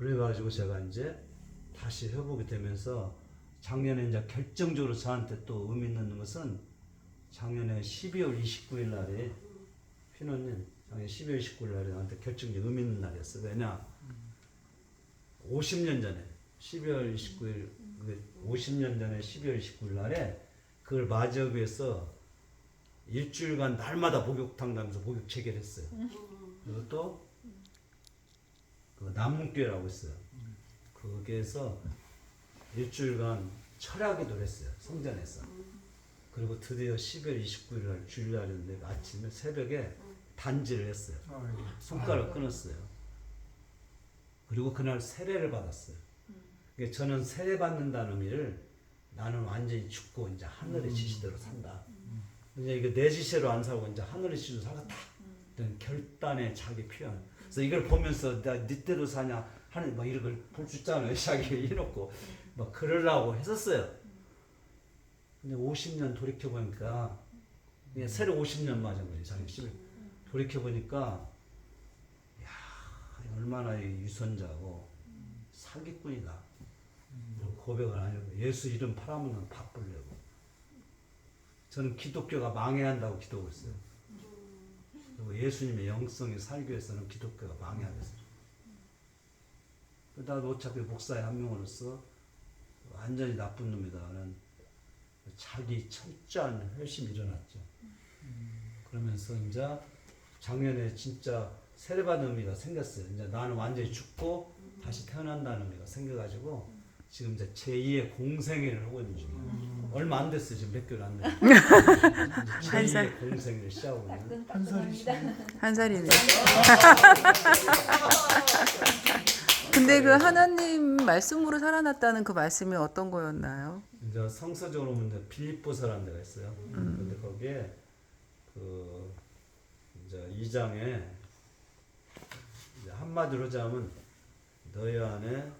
그래가지고 제가 이제 다시 회복이 되면서 작년에 이제 결정적으로 저한테 또 의미 있는 것은 작년에 12월 29일 날에 피노님 작년 12월 29일 날에 나한테 결정적 의미 있는 날이었어요. 왜냐 50년 전에 12월 29일 50년 전에 12월 29일 날에 그걸 위해서 일주일간 날마다 목욕탕 가면서 목욕 체결했어요. 그리고 또 그 남문교회라고 있어요. 거기에서 일주일간 철야기도를 했어요. 성전에서. 그리고 드디어 12월 29일 날 주일날이었는데 아침에 새벽에 단지를 했어요. 아이고. 손가락 끊었어요. 그리고 그날 세례를 받았어요. 그러니까 저는 세례 받는다는 의미를 나는 완전히 죽고 이제 하늘의 지시대로 산다. 이제 이거 내 지시로 안 살고 이제 하늘의 지시로 살겠다. 이런 결단의 자기 표현. 그래서 이걸 보면서 나 니대로 사냐 하는 막 이런 걸 볼 수 있잖아요. 자기 해놓고 막 그러려고 했었어요. 근데 50년 돌이켜 보니까 이게 새로 50년 맞은 거예요. 자기 10일. 돌이켜 보니까 얼마나 이 유선자고 사기꾼이다. 이런 고백을 하려고 예수 이름 팔아먹는 바꾸려고. 저는 기독교가 망해야 한다고 기도했어요. 예수님의 영성이 살기 위해서는 기독교가 망해야 됐어요. 나도 어차피 목사의 한 명으로서 완전히 나쁜 놈이다. 는 자기 철저한 회심이 일어났죠. 그러면서 이제 작년에 진짜 세례받는 의미가 생겼어요. 이제 나는 완전히 죽고 다시 태어난다는 의미가 생겨가지고 지금 이제 제2의 공생애를 하고 있는 중이에요. 얼마 안 됐어요. 지금 몇 개월 안 됐어요. 한 살. 제2의 공생애를 시작하고 있는. 한 살이시네. 한 살이네. 근데 그 하나님 말씀으로 살아났다는 그 말씀이 어떤 거였나요? 이제 성서적으로 보면 이제 빌립보서라는 데가 있어요. 근데 거기에 그 이제 2장에 이제 한마디로 하자면 너희 안에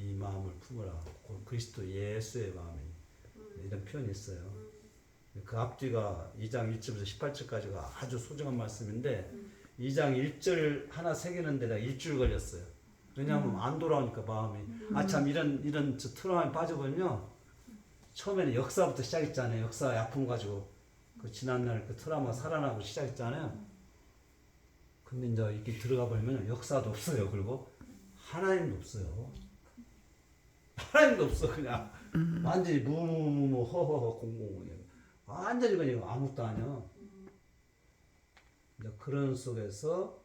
이 마음을 품으라. 곧 그리스도 예수의 마음이 이런 표현이 있어요. 그 앞뒤가 2장 1절부터 18절까지가 아주 소중한 말씀인데 2장 1절 하나 새기는 데다 일주일 걸렸어요. 왜냐하면 안 돌아오니까 마음이 아 참 이런 이런 저 트라우마에 빠져버리면 처음에는 역사부터 시작했잖아요. 역사의 아픔 가지고 그 지난날 그 트라우마 살아나고 시작했잖아요. 근데 이제 이렇게 들어가 버리면 역사도 없어요. 그리고 하나님도 없어요. 하나님도 없어 그냥 완전히 무무무무 허허허 공공공 완전히 그냥 아무것도 아니야. 이제 그런 속에서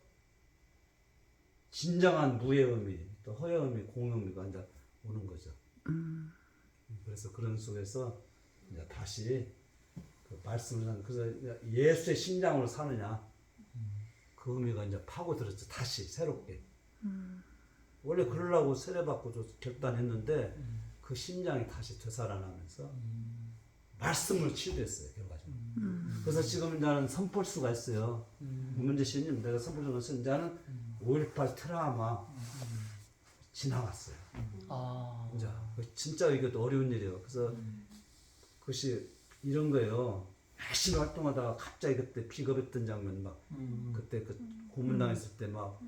진정한 무의 의미, 또 허의 의미, 공의 의미가 이제 오는 거죠. 그래서 그런 속에서 이제 다시 그 말씀을 그래서 예수의 심장으로 사느냐 그 의미가 이제 파고들었죠. 다시 새롭게. 원래 그러려고 세례받고 저 결단했는데 그 심장이 다시 되살아나면서 말씀을 치유했어요. 결과적으로. 그래서 지금 이제는 선포할 수가 있어요. 문재 씨님 내가 선포를 넣었어 이제는 5.18 트라우마 지나갔어요. 아. 이제 그 진짜 이것도 어려운 일이에요. 그래서 그것이 이런 거예요. 열심히 활동하다가 갑자기 그때 비겁했던 장면 막 음. 그때 그 고문당했을 때 막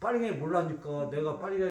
빠르게 몰라니까. 내가 빠르게